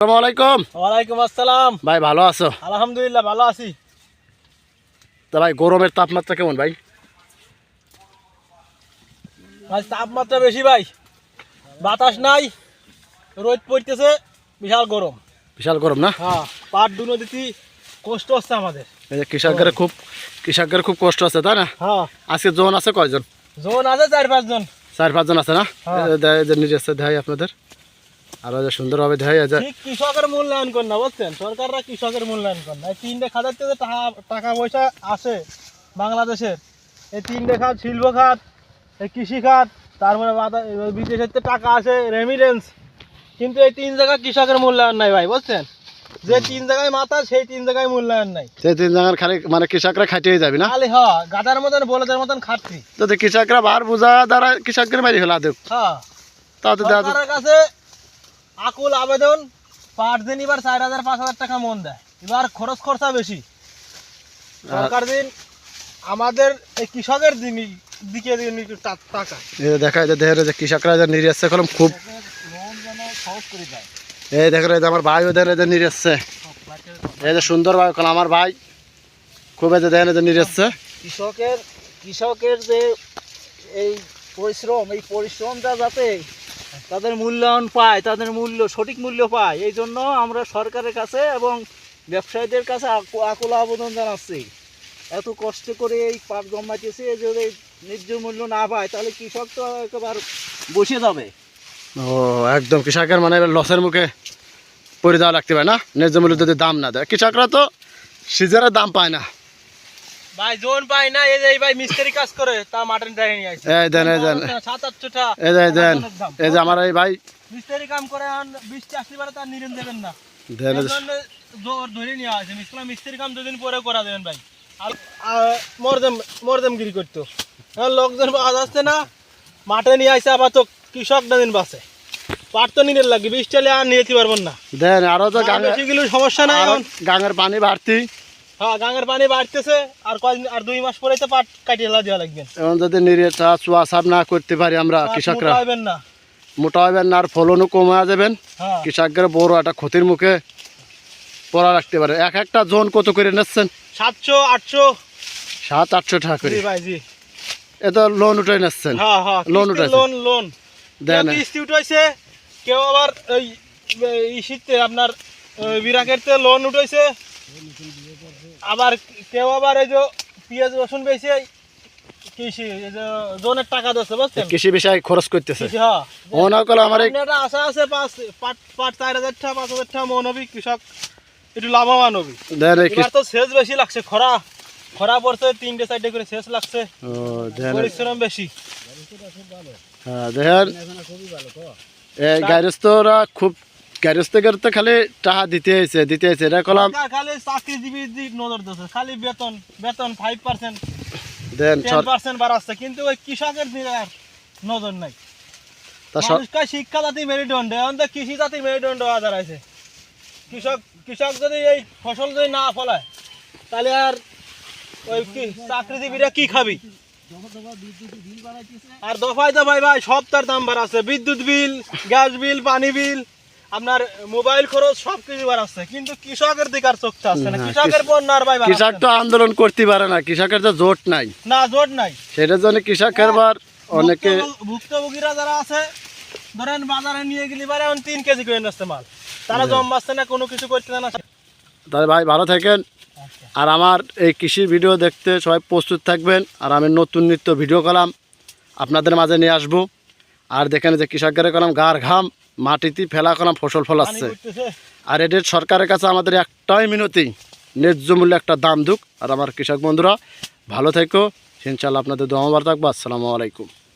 আসসালামু আলাইকুম ওয়ালাইকুম আসসালাম। ভাই ভালো আছো? আলহামদুলিল্লাহ ভালো আছি। তা ভাই গরমের তাপমাত্রা কেমন ভাই? আজ তাপমাত্রা বেশি ভাই। বাতাস নাই রোদ পড়তেছে বিশাল গরম। বিশাল গরম না? হ্যাঁ পাট দুনো দিতে কষ্ট হচ্ছে আমাদের। এই যে কৃষকের খুব কৃষকের খুব কষ্ট আছে তাই না? হ্যাঁ। আজকে জন আছে কয়জন? জোন আছে চার পাঁচজন। চার পাঁচজন আছে না? নিজে আছে দেয় আপনাদের। আর সুন্দরভাবে দেয় এই যে কৃষকের মূল্যায়ন কর না বুঝছেন? সরকাররা কৃষকের মূল্যায়ন কর না। এই তিনটে খাতের থেকে টাকা পয়সা আসে বাংলাদেশের। এই তিনটে খাত শিল্প খাত এই কৃষি খাত তারপরে বিদেশের থেকে টাকা আসে রেমিডেন্স কিন্তু এই তিন জায়গায় কৃষকের মূল্যায়ন নাই ভাই বুঝছেন? যে তিন জায়গায় মাথা সেই তিন জায়গায় মূল্যায়ন নাই। সেই তিন জায়গার খালি মানে কৃষকরা খাটিয়ে যাবে না? খালি হ গাদার মতন বলেদের মতন খাচ্ছি যদি কৃষকরা বার বোঝা দ্বারা কৃষকদের মারি ফেলা দেব হ্যাঁ। তাতে কাছে আকুল আবেদন পাঁচ দিন এবার চার হাজার পাঁচ হাজার টাকা মন দেয়। এবার খরচ খরচা বেশি। সরকার দিন আমাদের এই কৃষকের দিন দিকে টাকা দেখা যায় দেখে যে কৃষকরা যে আসছে কলম খুব এই দেখে এই যে আমার ভাই ওদের এই যে নিরে আসছে। এই যে সুন্দরভাবে কলম আমার ভাই খুব যে দেখেন এই যে নিরে আসছে। কৃষকের কৃষকের যে এই পরিশ্রম এই পরিশ্রমটা যাতে তাদের মূল্যায়ন পায়, তাদের মূল্য, সঠিক মূল্য পায়। এই জন্য আমরা সরকারের কাছে এবং ব্যবসায়ীদের কাছে আকু- আকুল আবেদন জানাচ্ছি। এত কষ্ট করে এই পাট জমাইতেছে যদি ন্যায্য মূল্য না পায়, তাহলে কৃষক তো একেবারে বসে যাবে। ও, একদম। কৃষকের মানে লসের মুখে পড়ে দেওয়া লাগতে পারে না। ন্যায্য মূল্য যদি দাম না দেয়, কৃষকরা তো সিজারের দাম পায় না। ভাই জোন পায় না এই যে ভাই মিস্ত্রি কাজ করে তা মাটন ড্রাই নিয়ে আসছে এই দেন এই দেন। সাত এই যে দেন। এই যে আমার এই ভাই। মিস্ত্রি কাম করে এখন বৃষ্টি আসলে পারে তার নিরেন দেবেন না। দেন জোর ধরে নিয়ে আসে। মিস্ত্রি মিস্ত্রি কাম দুদিন পরে করা দেবেন ভাই। আর মরদেম মরদেমগিরি করতো। লোকজন পাওয়া যাচ্ছে না মাঠে নিয়ে আসে আবার তো কৃষক দিন বাসে পাট তো নিতে লাগবে বৃষ্টি আর নিয়ে যেতে পারবেন না। দেন আরও তো গাঙের সমস্যা নাই এখন। গাঙের পানি বাড়তি। হ্যাঁ গাঙের পানি বাড়তেছে আর কয়েকদিন আর দুই মাস পরে তো পাট কাটিয়ে দেওয়া লাগবে। এখন যদি নিরেটা চুয়া সাপ না করতে পারি আমরা কৃষকরা। মোটা হবেন না। মোটা হবেন না আর ফলনও কমে যাবেন। হ্যাঁ। কৃষকদের বড় একটা ক্ষতির মুখে পড়া রাখতে পারে। এক একটা জোন কত করে নিচ্ছেন? সাতশো আটশো। সাত আটশো টাকা করে। এ তো লোন উঠে নিচ্ছেন? হ্যাঁ হ্যাঁ লোন কিস্তি, লোন লোন। দেন কিস্তি উঠাইছে কেউ আবার এই শীতে আপনার ওই লোন উঠাইছে। আবার কেউ আবার এই যে পেঁয়াজ রসুন বেছে কৃষি এই যে জনের টাকা দিচ্ছে বুঝছেন? কৃষি বিষয়ে খরচ করতেছে। হ্যাঁ। মনে আমার একটা আশা আছে পাঁচ পাট পাট চার হাজার টাকা পাঁচ হাজার টাকা মন হবি কৃষক একটু লাভবান হবি। দেন এই এবার তো সেচ বেশি লাগছে খরা খরা পড়ছে তিনটে চারটে করে সেচ লাগছে। ও, পরিশ্রম বেশি। হ্যাঁ দেখেন খুব গ্যারেস্তকের তো খালি টাকা দিতে হয়েছে দিতে হয়েছে এটা কলাম খালি চাকরিজীবীর দিক নজর দিচ্ছে খালি বেতন বেতন five percent then ten percent বাড়াচ্ছে কিন্তু ওই কৃষকের দিকে আর নজর নাই। তা শিক্ষা জাতি মেরুদণ্ড এখন তো কৃষি জাতি মেরুদণ্ড দাঁড়াইছে কৃষক কৃষক যদি এই ফসল যদি না ফলায় তাহলে আর ওই কি চাকরিজীবীরা কি খাবি? আর দফায় দফায় ভাই সব তার দাম বাড়াচ্ছে। বিদ্যুৎ বিল গ্যাস বিল পানি বিল আপনার মোবাইল খরচ সব কিছু বাড়াচ্ছে কিন্তু কৃষকের দিকে আর চোখতে আসছে না। কৃষকের আর ভাই কৃষক তো আন্দোলন করতে পারে না কৃষকের তো জোট নাই। না। না জোট নাই। সেটার জন্য কৃষকের বার অনেকে ভুক্তভোগীরা যারা আছে ধরেন বাজারে নিয়ে গেলে পারে এখন তিন কেজি করে নিচ্ছে মাল। তারা জমাচ্ছে না কোনো কিছু করতে না। তাহলে ভাই ভালো থাকেন। আর আমার এই কৃষি ভিডিও দেখতে সবাই প্রস্তুত থাকবেন। আর আমি নতুন নিত্য ভিডিও কলাম আপনাদের মাঝে নিয়ে আসব। আর দেখেন যে কৃষকের কলাম গার ঘাম। মাটিতে ফেলা কোনো ফসল ফলাচ্ছে। আর এদের সরকারের কাছে আমাদের একটাই মিনতি ন্যায্য মূল্যে একটা দাম দুক। আর আমার কৃষক বন্ধুরা ভালো থেকো। ইনশাল্লাহ আপনাদের দমবার থাকব। আসসালামু আলাইকুম।